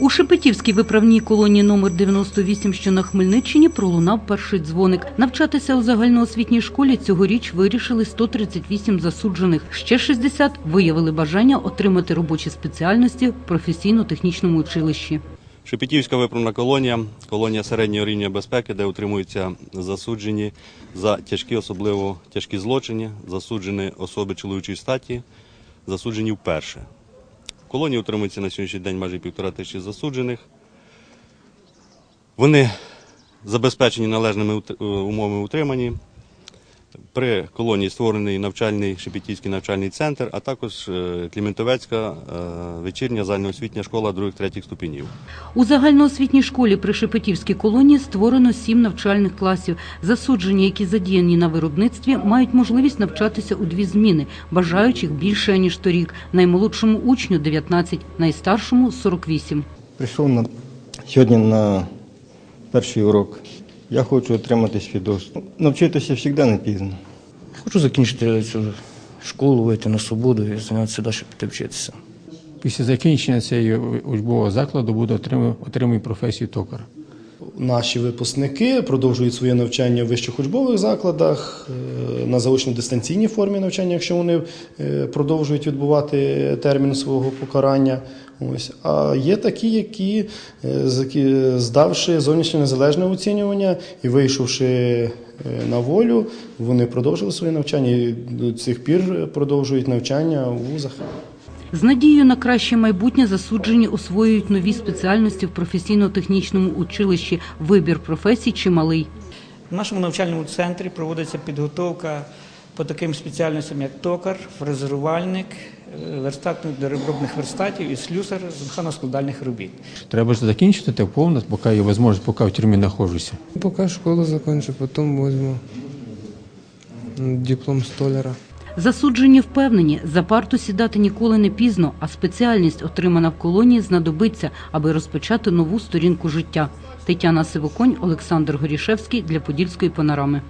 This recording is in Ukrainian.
У Шепетівській виправній колонії номер 98, що на Хмельниччині, пролунав перший дзвоник. Навчатися у загальноосвітній школі цьогоріч вирішили 138 засуджених. Ще 60 виявили бажання отримати робочі спеціальності в професійно-технічному училищі. Шепетівська виправна колонія, колонія середнього рівня безпеки, де утримуються засуджені за тяжкі, особливо тяжкі злочини, засуджені особи чоловічої статі, засуджені вперше. Колонії утримується на сьогоднішній день майже півтора тисячі засуджених. Вони забезпечені належними е, умовами утримані. При колонії створений навчальний Шепетівський навчальний центр, а також е, Кліментовецька е, вечірня загальноосвітня школа других-третіх ступенів. У загальноосвітній школі при Шепетівській колонії створено сім навчальних класів. Засуджені, які задіяні на виробництві, мають можливість навчатися у дві зміни. Бажаючих більше ніж торік. Наймолодшому учню 19, найстаршому 48. Прийшов на, сьогодні на перший урок. Я хочу отримати свідоцтво. Навчитися завжди не пізно. Хочу закінчити цю школу, вийти на свободу і зайнятися далі піти вчитися. Після закінчення цього учбового закладу буду отримую, професію токар. Наші випускники продовжують своє навчання в вищих учбових закладах е, на заочно-дистанційній формі навчання, якщо вони е, продовжують відбувати термін свого покарання. Ось. А є такі, які, е, здавши зовнішнє незалежне оцінювання і вийшовши на волю, вони продовжили своє навчання і до цих пір продовжують навчання у вузах. З надією на краще майбутнє засуджені освоюють нові спеціальності в професійно-технічному училищі. Вибір професій чималий. В нашому навчальному центрі проводиться підготовка по таким спеціальностям, як токар, фрезерувальник, е, верстатник доробних верстатів і слюсар з механоскладальних робіт. Треба ж закінчити те повно, поки є можливість, поки в тюрмі знаходжуся. Пока школу закончу, потом возьму диплом столяра. Засуджені впевнені, за парту сідати ніколи не пізно, а спеціальність, отримана в колонії, знадобиться, аби розпочати нову сторінку життя. Тетяна Сивоконь, Олександр Горішевський для Подільської панорами.